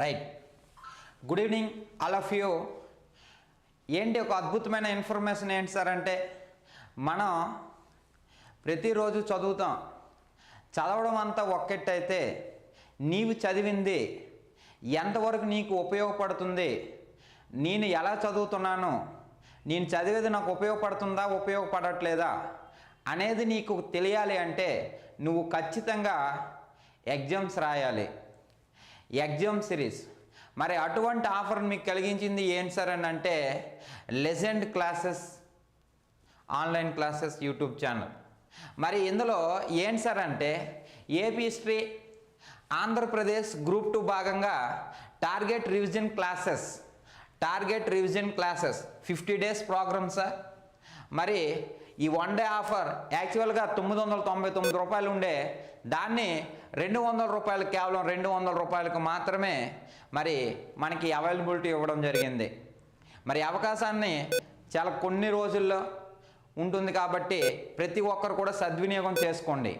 Right good evening all of you ఏంటి ఒక అద్భుతమైన ఇన్ఫర్మేషన్ ఏంటి సార్ అంటే మనం ప్రతిరోజు చదువుతాం. చదవడం అంతా ఒక్కటైతే నీవు చదివింది ఎంతవరకు నీకు ఉపయోగపడుతుంది? నేను ఎలా చదువుతున్నాను? నేను చదివేది నాకు ఉపయోగపడుతుందా ఉపయోగపడట్లేదా? అనేది నీకు తెలియాలి అంటే నువ్వు ఖచ్చితంగా ఎగ్జామ్స్ రాయాలి. Exam series. మరి అటువంటి ఆఫర్ మీకు కలిగించింది ఏంటి సార్ అని అంటే legend classes online classes YouTube channel. మరి ఇందులో ఏంటి సార్ అంటే AP history Andhra Pradesh group two భాగంగా target revision classes. Target revision classes. Fifty days programme sir. మరి ఈ వన్ డే ఆఫర్ యాక్చువల్గా తొమ్మిది వందల తొంభై తొమ్మిది రూపాయలు ఉండే దాన్ని రెండు వందల రూపాయలు కేవలం రెండు వందల రూపాయలకు మాత్రమే మరి మనకి అవైలబిలిటీ ఇవ్వడం జరిగింది. మరి అవకాశాన్ని చాలా కొన్ని రోజుల్లో ఉంటుంది కాబట్టి ప్రతి ఒక్కరు కూడా సద్వినియోగం చేసుకోండి.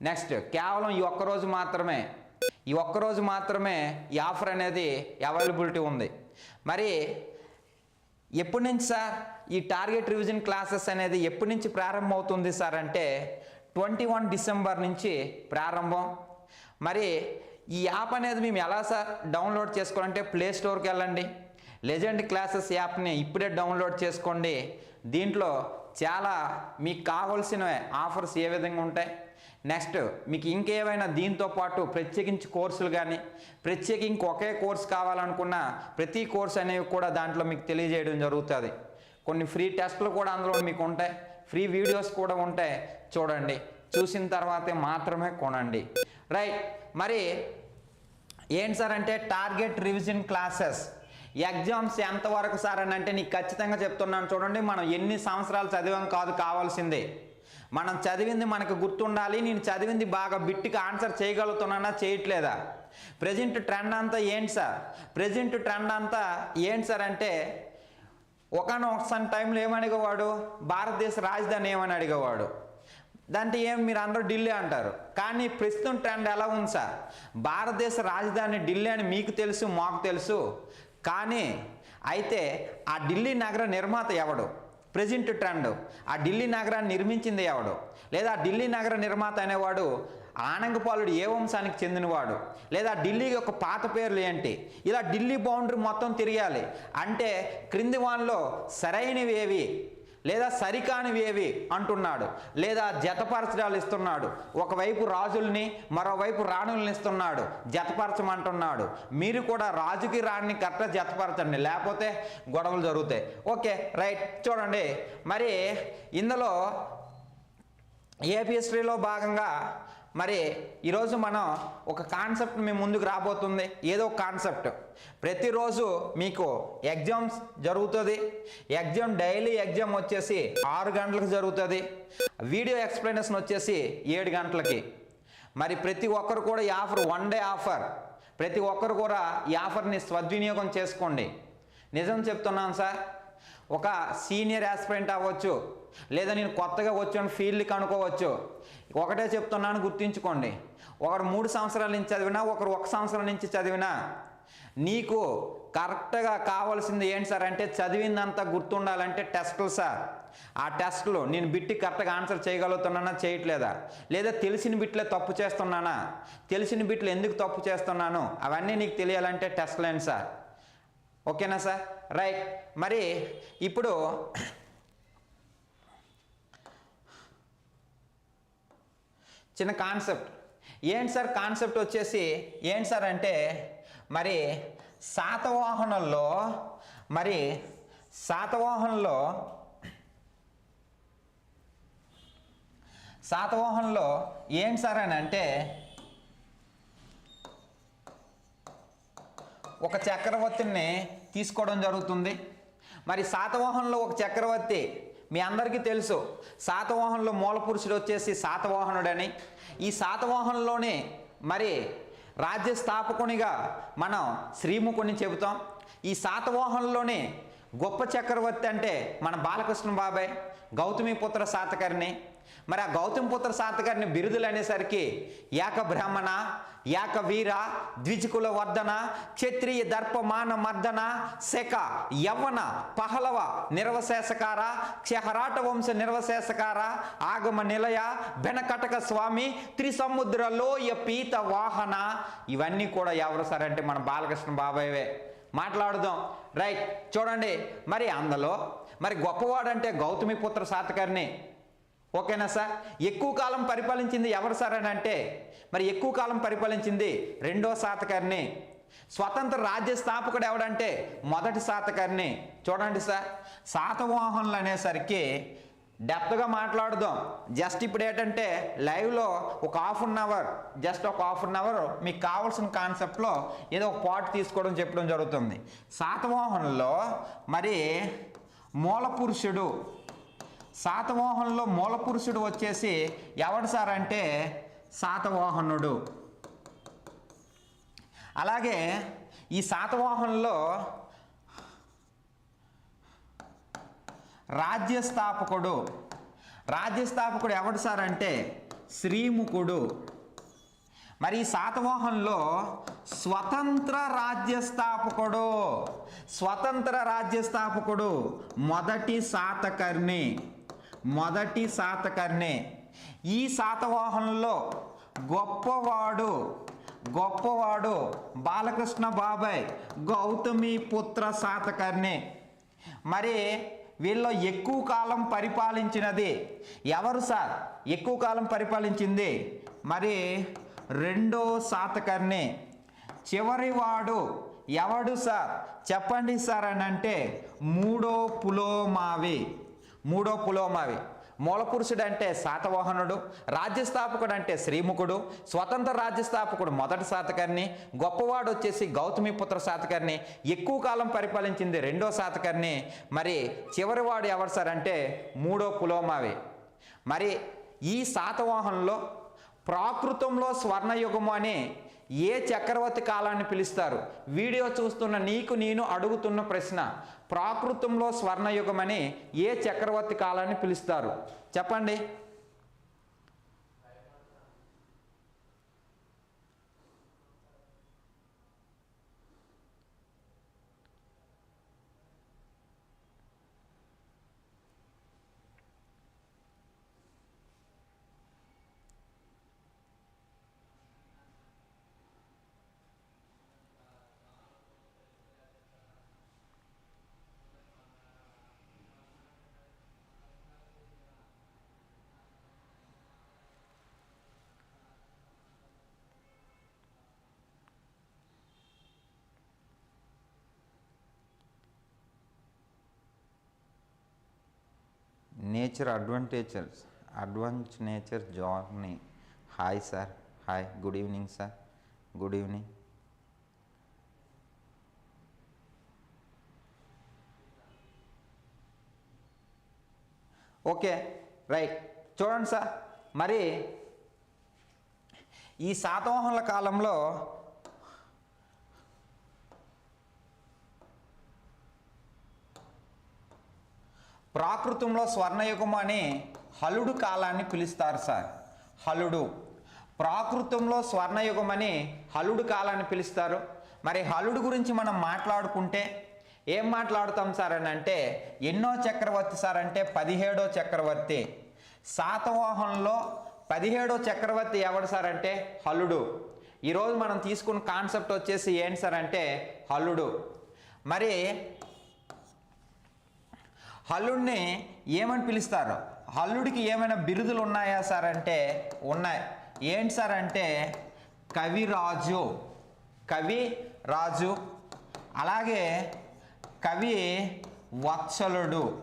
నెక్స్ట్ కేవలం ఈ ఒక్కరోజు మాత్రమే ఈ ఒక్కరోజు మాత్రమే ఈ ఆఫర్ అనేది అవైలబిలిటీ ఉంది. మరి ఎప్పటి నుంచి సార్ ఈ టార్గెట్ రివిజన్ క్లాసెస్ అనేది ఎప్పటి నుంచి ప్రారంభం అవుతుంది సార్ అంటే ట్వంటీ వన్ డిసెంబర్ నుంచి ప్రారంభం. మరి ఈ యాప్ అనేది మేము ఎలా సార్ డౌన్లోడ్ చేసుకోవాలంటే ప్లే స్టోర్కి వెళ్ళండి. లెజెండ్ క్లాసెస్ యాప్ని ఇప్పుడే డౌన్లోడ్ చేసుకోండి. దీంట్లో చాలా మీకు కావాల్సిన ఆఫర్స్ ఏ విధంగా ఉంటాయి? నెక్స్ట్ మీకు ఇంకేమైనా దీంతో పాటు ప్రత్యేకించి కోర్సులు కానీ ప్రత్యేకించి ఒకే కోర్స్ కావాలనుకున్న ప్రతి కోర్స్ అనేవి కూడా దాంట్లో మీకు తెలియజేయడం జరుగుతుంది. కొన్ని ఫ్రీ టెస్ట్లు కూడా అందులో మీకు ఉంటాయి. ఫ్రీ వీడియోస్ కూడా ఉంటాయి చూడండి. చూసిన తర్వాతే మాత్రమే కొనండి. రైట్. మరి ఏంటి సార్ అంటే టార్గెట్ రివిజన్ క్లాసెస్. ఎగ్జామ్స్ ఎంతవరకు సార్ అని అంటే నీకు ఖచ్చితంగా చెప్తున్నాను. చూడండి మనం ఎన్ని సంవత్సరాలు చదివాం కాదు కావాల్సిందే. మనం చదివింది మనకు గుర్తుండాలి. నేను చదివింది బాగా బిట్టికి ఆన్సర్ చేయగలుగుతున్నానా చేయట్లేదా? ప్రజెంట్ ట్రెండ్ అంతా ఏంటి సార్? ప్రజెంట్ ట్రెండ్ అంతా ఏంటి సార్ అంటే ఒకనొకసారి టైంలో ఏమని అడిగేవాడు భారతదేశ రాజధాని ఏమని అడిగేవాడు? దాంట్లో ఏం మీరు అందరూ ఢిల్లీ అంటారు. కానీ ప్రస్తుతం ట్రెండ్ ఎలా ఉంది సార్? భారతదేశ రాజధాని ఢిల్లీ అని మీకు తెలుసు మాకు తెలుసు. కానీ అయితే ఆ ఢిల్లీ నగర నిర్మాత ఎవడు? Present trend. ఆ ఢిల్లీ నగరాన్ని నిర్మించింది ఎవడు? లేదా ఢిల్లీ నగర నిర్మాత అనేవాడు ఆనంగపాలుడు ఏ వంశానికి చెందినవాడు? లేదా ఢిల్లీ యొక్క పాత పేర్లు ఏంటి? ఇలా ఢిల్లీ బౌండరీ మొత్తం తిరగాలి. అంటే క్రింది వాన్లో సరైనవి ఏవి లేదా సరికానివి ఏవి అంటున్నాడు. లేదా జతపరచడాలు ఇస్తున్నాడు. ఒకవైపు రాజుల్ని మరోవైపు రాణుల్ని ఇస్తున్నాడు. జతపరచమంటున్నాడు. మీరు కూడా రాజుకి రాణిని కరెక్ట్గా జతపరచండి. లేకపోతే గొడవలు జరుగుతాయి. Okay right. చూడండి. మరి ఇందులో ఏపీ హిస్టరీలో భాగంగా మరి ఈరోజు మనం ఒక కాన్సెప్ట్ మీ ముందుకు రాబోతుంది. ఏదో ఒక కాన్సెప్ట్. ప్రతిరోజు మీకు ఎగ్జామ్స్ జరుగుతుంది. ఎగ్జామ్ డైలీ ఎగ్జామ్ వచ్చేసి ఆరు గంటలకు జరుగుతుంది. వీడియో ఎక్స్ప్లెనేషన్ వచ్చేసి ఏడు గంటలకి. మరి ప్రతి ఒక్కరు కూడా ఈ ఆఫర్ వన్ డే ఆఫర్. ప్రతి ఒక్కరు కూడా ఈ ఆఫర్ని సద్వినియోగం చేసుకోండి. నిజం చెప్తున్నాను సార్ ఒక సీనియర్ యాస్పిరెంట్ అవ్వచ్చు. లేదా నేను కొత్తగా వచ్చాను ఫీల్డ్కి అనుకోవచ్చు. ఒకటే చెప్తున్నాను గుర్తుంచుకోండి. ఒకరు మూడు సంవత్సరాల నుంచి చదివినా ఒకరు ఒక సంవత్సరం నుంచి చదివినా నీకు కరెక్ట్గా కావాల్సింది ఏంటి సార్ అంటే చదివిందంతా గుర్తుండాలంటే టెస్టులు సార్. ఆ టెస్టులు నేను బిట్టి కరెక్ట్గా ఆన్సర్ చేయగలుగుతున్నానా చేయట్లేదా? లేదా తెలిసిన బిట్లే తప్పు చేస్తున్నానా? తెలిసిన బిట్లు ఎందుకు తప్పు చేస్తున్నాను? అవన్నీ నీకు తెలియాలంటే టెస్ట్లు ఏంటి సార్? ఓకేనా సార్? రైట్. మరి ఇప్పుడు చిన్న కాన్సెప్ట్. ఏంటి సార్ కాన్సెప్ట్ వచ్చేసి ఏంటి సార్ అంటే మరి శాతవాహనంలో మరి శాతవాహనంలో శాతవాహనంలో ఏంటి సార్ అని అంటే ఒక చక్రవర్తిని తీసుకోవడం జరుగుతుంది. మరి శాతవాహనంలో ఒక చక్రవర్తి మీ అందరికీ తెలుసు శాతవాహనంలో మూల పురుషుడు వచ్చేసి శాతవాహనుడని. ఈ శాతవాహనంలోనే మరి రాజ్య స్థాపకునిగా మనం శ్రీముఖుని చెబుతాం. ఈ శాతవాహనంలోనే గొప్ప చక్రవర్తి అంటే మన బాలకృష్ణ బాబాయ్ గౌతమిపుత్ర శాతకర్ణి. మరి ఆ గౌతమ పుత్ర శాతకర్ణి బిరుదులు అనేసరికి ఏక బ్రాహ్మణ ఏక వీర ద్విజకుల వర్ధన క్షత్రియ దర్పమాన మర్దన శక యవ్వన పహలవ నిర్వశేషకార క్షహరాట వంశ నిర్వశేషకార ఆగమ నిలయ బెనకటక స్వామి త్రిసముద్ర లోయ పీత వాహన. ఇవన్నీ కూడా ఎవరు సరంటే అంటే మన బాలకృష్ణ బాబాయ్వే మాట్లాడుదాం. రైట్ చూడండి. మరి అందులో మరి గొప్పవాడంటే గౌతమి పుత్ర శాతకర్ణి ఓకేనా సార్? ఎక్కువ కాలం పరిపాలించింది ఎవరు సార్ అని అంటే మరి ఎక్కువ కాలం పరిపాలించింది రెండో శాతకర్ణి. స్వతంత్ర రాజ్య స్థాపకుడు ఎవడంటే మొదటి శాతకర్ణి. చూడండి సార్ శాతవాహనులు అనేసరికి డెప్త్గా మాట్లాడదాం. జస్ట్ ఇప్పుడు ఏంటంటే లైవ్లో ఒక హాఫ్ అన్ అవర్ జస్ట్ ఒక హాఫ్ అన్ అవర్ మీకు కావాల్సిన కాన్సెప్ట్లో ఏదో ఒక పాట తీసుకోవడం చెప్పడం జరుగుతుంది. శాతవాహన్లో మరి మూల పురుషుడు శాతవాహనంలో మూల పురుషుడు వచ్చేసి ఎవడు సార్ అంటే శాతవాహనుడు అలాగే ఈ శాతవాహనంలో రాజ్యస్థాపకుడు. రాజ్యస్థాపకుడు ఎవడు సార్ అంటే శ్రీముఖుడు. మరి ఈ స్వతంత్ర రాజ్యస్థాపకుడు. స్వతంత్ర రాజ్యస్థాపకుడు మొదటి శాతకర్ణి మొదటి శాతకర్ణి ఈ శాతవాహనంలో గొప్పవాడు గొప్పవాడు బాలకృష్ణ బాబాయ్ గౌతమి పుత్ర శాతకర్ణి మరి వీళ్ళు ఎక్కువ కాలం పరిపాలించినది ఎవరు సార్? ఎక్కువ కాలం పరిపాలించింది మరి రెండో శాతకర్ణి చివరివాడు ఎవడు సార్? చెప్పండి సార్ అని అంటే మూడో పులోమావి. మూడో పులోమావి. మూలపురుషుడు అంటే శాతవాహనుడు రాజ్యస్థాపకుడు అంటే శ్రీముఖుడు స్వతంత్ర రాజ్యస్థాపకుడు మొదటి శాతకర్ణి గొప్పవాడు వచ్చేసి గౌతమిపుత్ర శాతకర్ణి ఎక్కువ కాలం పరిపాలించింది రెండో శాతకర్ణి. మరి చివరివాడు ఎవరు సార్ అంటే మూడో పులోమావి. మరి ఈ శాతవాహనంలో ప్రాకృతంలో స్వర్ణయుగము అని ఏ చక్రవర్తి కాలాన్ని పిలుస్తారు? వీడియో చూస్తున్న నీకు నేను అడుగుతున్న ప్రశ్న. ప్రాకృతంలో స్వర్ణయుగమని ఏ చక్రవర్తి కాలాన్ని పిలుస్తారు? చెప్పండి. Nature adventures advance nature journey. Hi sir hi good evening sir good evening. Okay right చూడండి సార్ మరి ఈ శాతవాహనుల కాలంలో ప్రాకృతంలో స్వర్ణయుగం అని హలుడు కాలాన్ని పిలుస్తారు సార్. హలుడు. ప్రాకృతంలో స్వర్ణయుగం అని హలుడు కాలాన్ని పిలుస్తారు. మరి హలుడు గురించి మనం మాట్లాడుకుంటే ఏం మాట్లాడుతాం సార్ అని అంటే ఎన్నో చక్రవర్తి సార్ అంటే పదిహేడో చక్రవర్తి. శాతవాహనంలో పదిహేడో చక్రవర్తి ఎవడు సార్ అంటే? హలుడు. ఈరోజు మనం తీసుకున్న కాన్సెప్ట్ వచ్చేసి ఏంటి సార్ అంటే హల్లుడు మరి హల్లుడిని ఏమని పిలుస్తారు? హల్లుడికి ఏమైనా బిరుదులు ఉన్నాయా సార్ అంటే ఉన్నాయి. ఏంటి సార్ అంటే కవిరాజు కవి రాజు అలాగే కవి వత్సలుడు.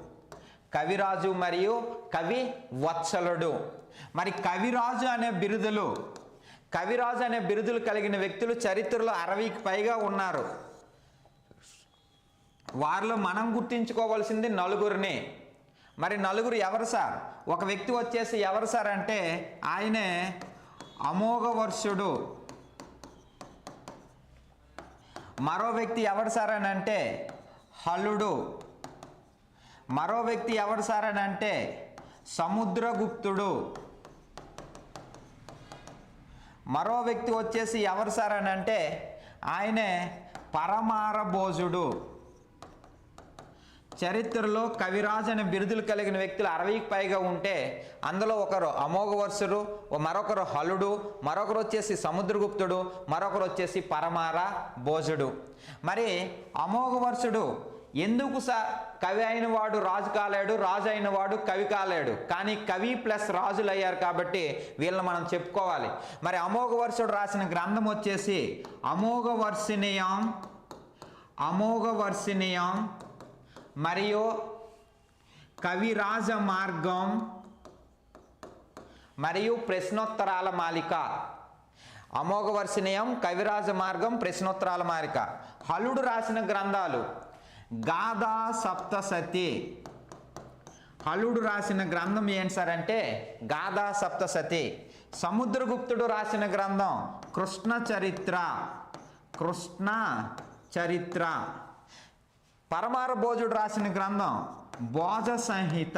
కవిరాజు మరియు కవి వత్సలుడు. మరి కవిరాజు అనే బిరుదులు కవిరాజు అనే బిరుదులు కలిగిన వ్యక్తులు చరిత్రలో అరవైకి పైగా ఉన్నారు. వారిలో మనం గుర్తించుకోవాల్సింది నలుగురిని. మరి నలుగురు ఎవరు సార్? ఒక వ్యక్తి వచ్చేసి ఎవరు సార్ అంటే ఆయనే అమోఘవర్షుడు. మరో వ్యక్తి ఎవరు సార్ అని అంటే హలుడు. మరో వ్యక్తి ఎవరు సార్ అని అంటే సముద్రగుప్తుడు. మరో వ్యక్తి వచ్చేసి ఎవరు సార్ అని అంటే ఆయనే పరమారభోజుడు. చరిత్రలో కవిరాజ్ అనే బిరుదులు కలిగిన వ్యక్తులు అరవైకి పైగా ఉంటే అందులో ఒకరు అమోఘవర్షుడు మరొకరు హలుడు మరొకరు వచ్చేసి సముద్రగుప్తుడు మరొకరు వచ్చేసి పరమార భోజుడు. మరి అమోఘవర్షుడు ఎందుకు స కవి అయిన వాడు రాజు కాలేడు రాజు అయిన వాడు కవి కాలేడు? కానీ కవి ప్లస్ రాజులు అయ్యారు కాబట్టి వీళ్ళని మనం చెప్పుకోవాలి. మరి అమోఘవర్షుడు రాసిన గ్రంథం వచ్చేసి అమోఘవర్షినియం అమోఘవర్షినియం మరియు కవిరాజ మార్గం మరియు ప్రశ్నోత్తరాల మాలిక. అమోఘవర్షిణీయం కవిరాజ మార్గం ప్రశ్నోత్తరాల మాలిక. హలుడు రాసిన గ్రంథాలు గాథా సప్తసతి హలుడు రాసిన గ్రంథం ఏంటి సార్ అంటే గాథా సప్తసతి సముద్రగుప్తుడు రాసిన గ్రంథం కృష్ణ చరిత్ర కృష్ణ చరిత్ర పరమార భోజుడు రాసిన గ్రంథం భోజ సంహిత.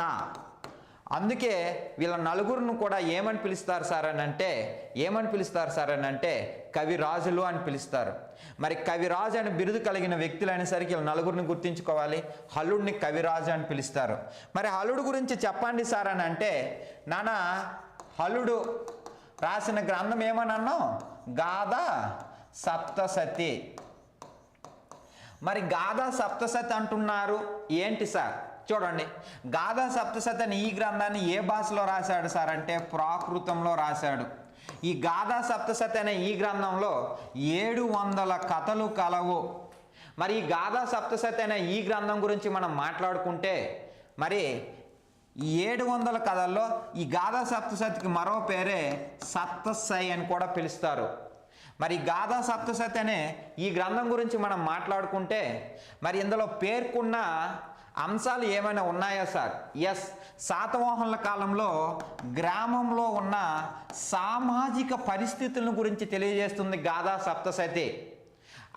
అందుకే వీళ్ళ నలుగురిని కూడా ఏమని పిలుస్తారు సార్ అని అంటే ఏమని పిలుస్తారు సార్ అని అంటే కవిరాజులు అని పిలుస్తారు. మరి కవిరాజు అని బిరుదు కలిగిన వ్యక్తులు అనేసరికి వీళ్ళ నలుగురిని గుర్తించుకోవాలి. హలుడిని కవిరాజు అని పిలుస్తారు. మరి హలుడు గురించి చెప్పండి సార్ అని అంటే నానా హలుడు రాసిన గ్రంథం ఏమని అన్నాం? గాథ సప్తసతి. మరి గాథా సప్తసతి అంటున్నారు. ఏంటి సార్? చూడండి. గాథా సప్తసతి అని ఈ గ్రంథాన్ని ఏ భాషలో రాశాడు సార్ అంటే ప్రాకృతంలో రాశాడు. ఈ గాథా సప్తసతి అనే ఈ గ్రంథంలో ఏడు వందల కథలు కలవు. మరి ఈ గాథా సప్తసతి అనే ఈ గ్రంథం గురించి మనం మాట్లాడుకుంటే మరి ఈ ఏడు వందల కథల్లో ఈ గాథా సప్తసతికి మరో పేరే సప్తసై అని కూడా పిలుస్తారు. మరి గాథా సప్తసతి అనే ఈ గ్రంథం గురించి మనం మాట్లాడుకుంటే మరి ఇందులో పేర్కొన్న అంశాలు ఏమైనా ఉన్నాయా సార్? ఎస్ శాతవాహనుల కాలంలో గ్రామంలో ఉన్న సామాజిక పరిస్థితులను గురించి తెలియజేస్తుంది గాథా సప్తసతి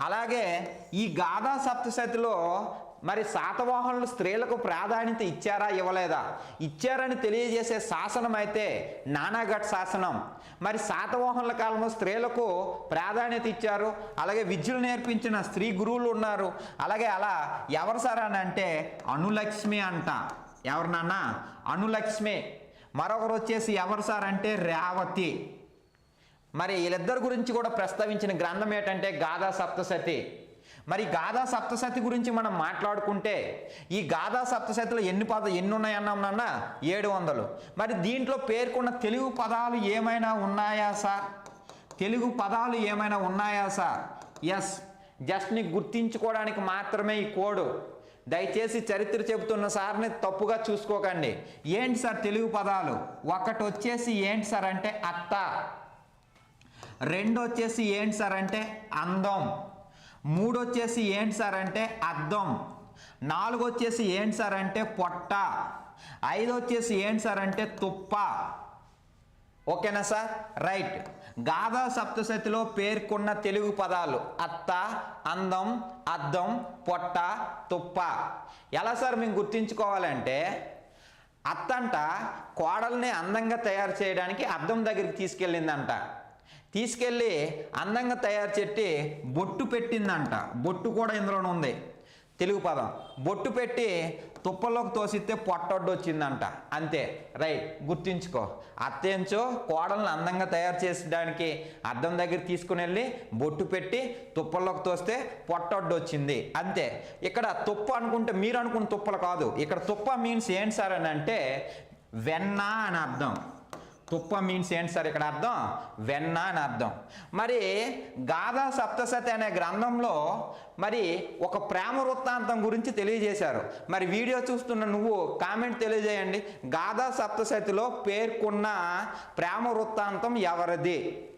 అలాగే ఈ గాథా సప్తశతిలో మరి శాతవాహనులు స్త్రీలకు ప్రాధాన్యత ఇచ్చారా ఇవ్వలేదా? ఇచ్చారని తెలియజేసే శాసనం అయితే నానాఘట్ శాసనం. మరి శాతవాహనుల కాలంలో స్త్రీలకు ప్రాధాన్యత ఇచ్చారు అలాగే విద్యలు నేర్పించిన స్త్రీ గురువులు ఉన్నారు అలాగే అలా ఎవరు సార్ అని అంటే అనులక్ష్మి అంట. ఎవరినన్నా అనులక్ష్మి. మరొకరు వచ్చేసి ఎవరు సార్ అంటే రేవతి. మరి వీళ్ళిద్దరి గురించి కూడా ప్రస్తావించిన గ్రంథం ఏంటంటే గాథా సప్తసతి మరి గాథా సప్తసతి గురించి మనం మాట్లాడుకుంటే ఈ గాథా సప్తసతిలో ఎన్ని పద ఎన్ని ఉన్నాయన్నాం నాన్న? ఏడు వందలు. మరి దీంట్లో పేర్కొన్న తెలుగు పదాలు ఏమైనా ఉన్నాయా సార్? తెలుగు పదాలు ఏమైనా ఉన్నాయా సార్? ఎస్ జస్ట్ నీకు గుర్తించుకోవడానికి మాత్రమే ఈ కోడు. దయచేసి చరిత్ర చెబుతున్న సార్ని తప్పుగా చూసుకోకండి. ఏంటి సార్ తెలుగు పదాలు? ఒకటి వచ్చేసి ఏంటి సార్ అంటే అత్త. రెండు వచ్చేసి ఏంటి సార్ అంటే అందం. మూడు వచ్చేసి ఏంటి సార్ అంటే అద్దం. నాలుగు వచ్చేసి ఏంటి సార్ అంటే పొట్ట. ఐదు వచ్చేసి ఏంటి సార్ అంటే తుప్ప. ఓకేనా సార్? రైట్. గాథా సప్తశతిలో పేర్కొన్న తెలుగు పదాలు అత్త అందం అద్దం పొట్ట తుప్ప. ఎలా సార్ మేము గుర్తించుకోవాలంటే అత్తంట కోడల్ని అందంగా తయారు చేయడానికి అద్దం దగ్గరికి తీసుకెళ్ళిందంట. తీసుకెళ్ళి అందంగా తయారు చెట్టి బొట్టు పెట్టిందంట. బొట్టు కూడా ఇందులోనే ఉంది. తెలుగు పదం. బొట్టు పెట్టి తుప్పల్లోకి తోసిస్తే పొట్టొడ్డు వచ్చిందంట. అంతే. రైట్. గుర్తుంచుకో. అత్తేంచో కోడల్ని అందంగా తయారు చేసడానికి అద్దం దగ్గర తీసుకుని వెళ్ళి బొట్టు పెట్టి తుప్పల్లోకి తోస్తే పొట్టొడ్డు వచ్చింది. అంతే. ఇక్కడ తుప్ప అనుకుంటే మీరు అనుకున్న తుప్పలు కాదు. ఇక్కడ తుప్ప మీన్స్ ఏంటి సార్ అని అంటే వెన్న అని అర్థం. తుప్ప మీన్స్ ఏంటి సార్ ఇక్కడ అర్థం? వెన్న అని అర్థం. మరి గాథా సప్తసతి అనే గ్రంథంలో మరి ఒక ప్రేమ వృత్తాంతం గురించి తెలియజేశారు. మరి వీడియో చూస్తున్న నువ్వు కామెంట్ తెలియజేయండి. గాథా సప్తసతిలో పేర్కొన్న ప్రేమ వృత్తాంతం ఎవరిది?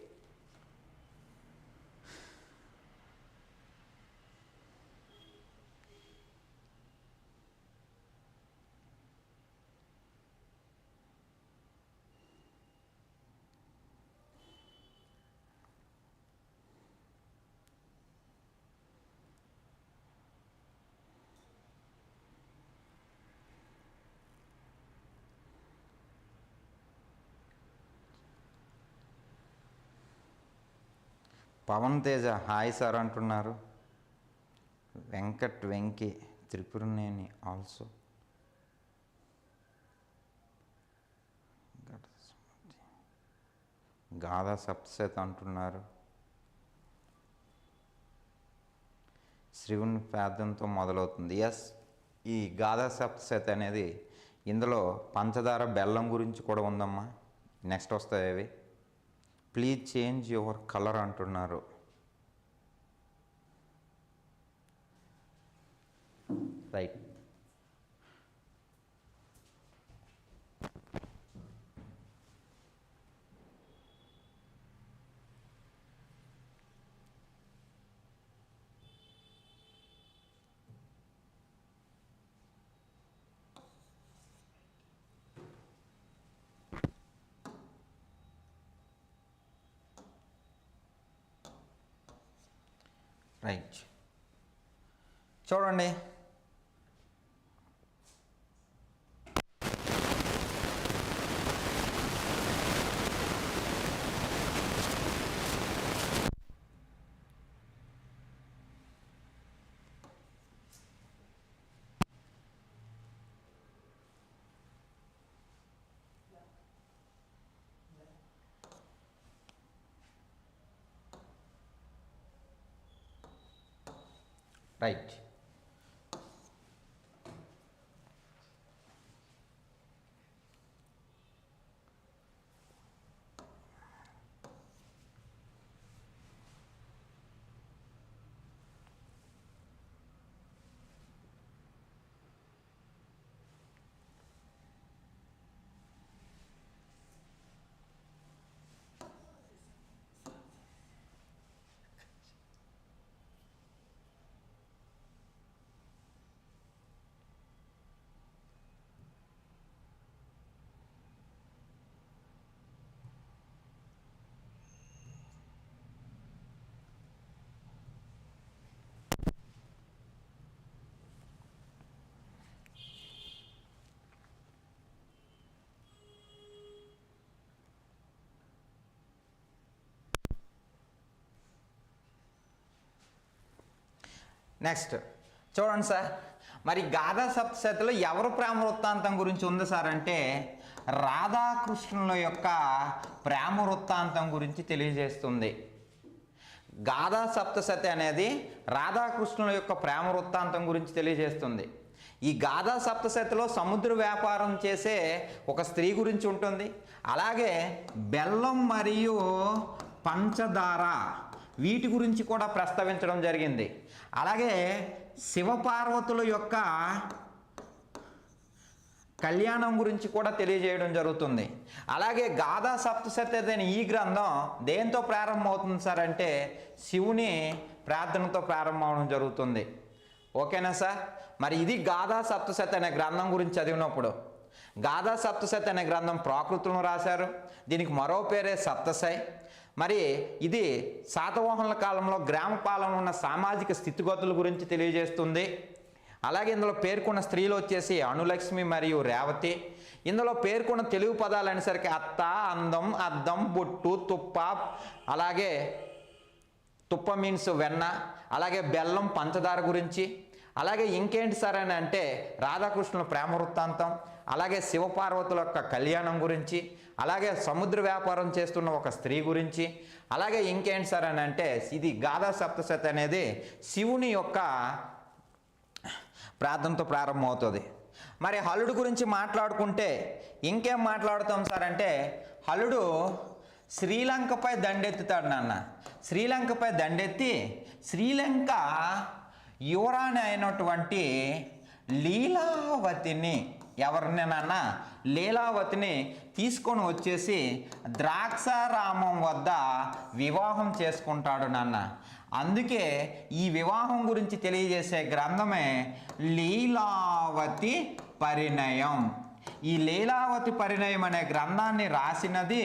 పవన్ తేజ హాయ్ సార్ అంటున్నారు. వెంకట్ వెంకి త్రిపురనేని ఆల్సో గాథా సప్సెత్ అంటున్నారు. శివుని ప్రార్థనతో మొదలవుతుంది. ఎస్ ఈ గాథా సప్సెత్ అనేది ఇందులో పంచదార బెల్లం గురించి కూడా ఉందమ్మా. నెక్స్ట్ వస్తాయి అవి. ప్లీజ్ చేంజ్ యువర్ కలర్ అంటున్నారు. రైట్ రైట్ చూడండి. రైట్ నెక్స్ట్ చూడండి సార్. మరి గాథా సప్తశతిలో ఎవరు ప్రేమ వృత్తాంతం గురించి ఉంది సార్ అంటే రాధాకృష్ణుల యొక్క ప్రేమ వృత్తాంతం గురించి తెలియజేస్తుంది. గాథా సప్తశతి అనేది రాధాకృష్ణుల యొక్క ప్రేమ వృత్తాంతం గురించి తెలియజేస్తుంది. ఈ గాథా సప్తశతిలో సముద్ర వ్యాపారం చేసే ఒక స్త్రీ గురించి ఉంటుంది. అలాగే బెల్లం మరియు పంచదార వీటి గురించి కూడా ప్రస్తావించడం జరిగింది. అలాగే శివపార్వతుల యొక్క కళ్యాణం గురించి కూడా తెలియజేయడం జరుగుతుంది. అలాగే గాథా సప్తశతి అనే ఈ గ్రంథం దేంతో ప్రారంభమవుతుంది సార్ అంటే శివుని ప్రార్థనతో ప్రారంభమవడం జరుగుతుంది. ఓకేనా సార్? మరి ఇది గాథా సప్తశత అనే గ్రంథం గురించి చదివినప్పుడు. గాథా సప్తశతి అనే గ్రంథం ప్రాకృతులను రాశారు. దీనికి మరో పేరే సప్తశై. మరి ఇది శాతవాహనుల కాలంలో గ్రామ పాలన ఉన్న సామాజిక స్థితిగతుల గురించి తెలియజేస్తుంది. అలాగే ఇందులో పేర్కొన్న స్త్రీలు వచ్చేసి అనులక్ష్మి మరియు రేవతి. ఇందులో పేర్కొన్న తెలుగు పదాలు అనేసరికి అత్త అందం అద్దం బొట్టు తుప్ప అలాగే తుప్ప మీన్స్ వెన్న అలాగే బెల్లం పంచదార గురించి. అలాగే ఇంకేంటి సార్ అని అంటే రాధాకృష్ణుల ప్రేమ వృత్తాంతం అలాగే శివపార్వతుల యొక్క కళ్యాణం గురించి అలాగే సముద్ర వ్యాపారం చేస్తున్న ఒక స్త్రీ గురించి అలాగే ఇంకేంటి సార్ అని అంటే ఇది గాథా సప్తశతి అనేది శివుని యొక్క ప్రార్థనతో ప్రారంభమవుతుంది. మరి హలుడు గురించి మాట్లాడుకుంటే ఇంకేం మాట్లాడుతాం సార్ అంటే హలుడు శ్రీలంకపై దండెత్తుతాడు నాన్న. శ్రీలంకపై దండెత్తి శ్రీలంక యువరాణి అయినటువంటి లీలావతిని ఎవరిని లీలావతిని తీసుకొని వచ్చేసి ద్రాక్షారామం వద్ద వివాహం చేసుకుంటాడు నాన్న. అందుకే ఈ వివాహం గురించి తెలియజేసే గ్రంథమే లీలావతి పరిణయం. ఈ లీలావతి పరిణయం అనే గ్రంథాన్ని రాసినది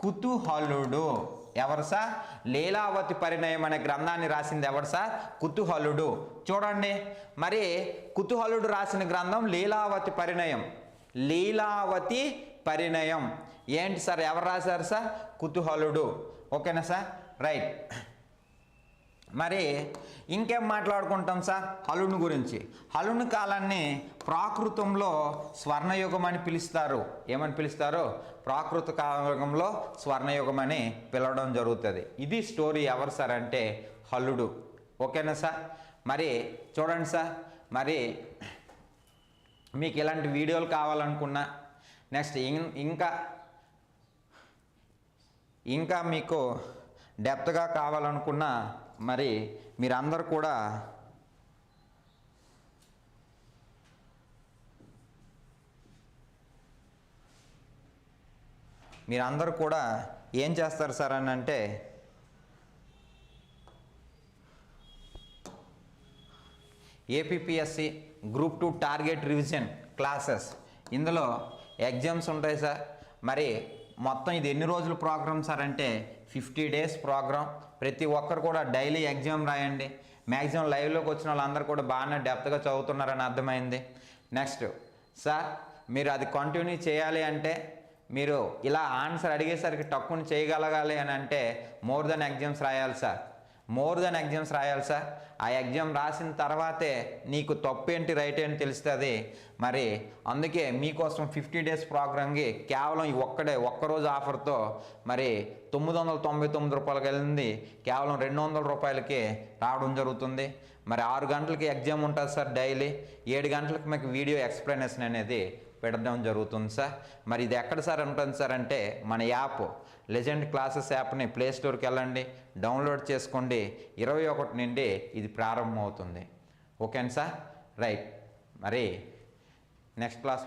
కుతూహలుడు. ఎవరు సార్? లీలావతి పరిణయం అనే గ్రంథాన్ని రాసింది ఎవరు సార్? కుతూహలుడు. చూడండి. మరి కుతూహలుడు రాసిన గ్రంథం లీలావతి పరిణయం. లీలావతి పరిణయం. ఏంటి సార్? ఎవరు రాశారు సార్? కుతూహలుడు. ఓకేనా సార్? రైట్. మరి ఇంకేం మాట్లాడుకుంటాం సార్? హలుని గురించి. హలుని కాలాన్ని ప్రాకృతంలో స్వర్ణయుగం అని పిలుస్తారు. ఏమని పిలుస్తారు? ప్రాకృత కాలంలో స్వర్ణయుగం అని పిలవడం జరుగుతుంది. ఇది స్టోరీ ఎవరు సార్ అంటే హలుడు. ఓకేనా సార్? మరి చూడండి సార్. మరి మీకు ఇలాంటి వీడియోలు కావాలనుకున్నా నెక్స్ట్ ఇంకా ఇంకా మీకు డెప్త్గా కావాలనుకున్నా మరి మీరందరూ కూడా మీరందరూ కూడా ఏం చేస్తారు సార్ అని అంటే APPSC group two target revision classes ఇందులో ఎగ్జామ్స్ ఉంటాయి సార్. మరి మొత్తం ఇది ఎన్ని రోజుల ప్రోగ్రామ్ సార్ అంటే ఫిఫ్టీ డేస్ ప్రోగ్రామ్ ప్రతి ఒక్కరు కూడా డైలీ ఎగ్జామ్ రాయండి. మ్యాక్సిమం లైవ్లోకి వచ్చిన వాళ్ళందరూ కూడా బాగానే డెప్త్గా చదువుతున్నారని అర్థమైంది. నెక్స్ట్ సార్ మీరు అది కంటిన్యూ చేయాలి అంటే మీరు ఇలా ఆన్సర్ అడిగేసరికి టక్కుని చేయగలగాలి అని అంటే మోర్ దెన్ ఎగ్జామ్స్ రాయాలి సార్. మోర్ దెన్ ఎగ్జామ్స్ రాయాలి సార్. ఆ ఎగ్జామ్ రాసిన తర్వాతే నీకు తప్పు ఏంటి రైట్ ఏంటి తెలుస్తుంది. మరి అందుకే మీకోసం ఫిఫ్టీ డేస్ ప్రోగ్రామ్కి కేవలం ఈ ఒక్కడే ఒక్కరోజు ఆఫర్తో మరి తొమ్మిది వందల తొంభై తొమ్మిది రూపాయలకి వెళ్ళింది. కేవలం రెండు వందల రూపాయలకి రావడం జరుగుతుంది. మరి ఆరు గంటలకి ఎగ్జామ్ ఉంటుంది సార్ డైలీ. ఏడు గంటలకు మీకు వీడియో ఎక్స్ప్లెనేషన్ అనేది పెట్టడం జరుగుతుంది సార్. మరి ఇది ఎక్కడ సార్ ఉంటుంది సార్ అంటే మన యాప్. లెజెండ్ క్లాసెస్ యాప్ని ప్లే స్టోర్కి వెళ్ళండి డౌన్లోడ్ చేసుకోండి ఇరవై ఒకటి నుండి ఇది ప్రారంభమవుతుంది. ఓకేనా సార్? రైట్. మరి నెక్స్ట్ క్లాస్లో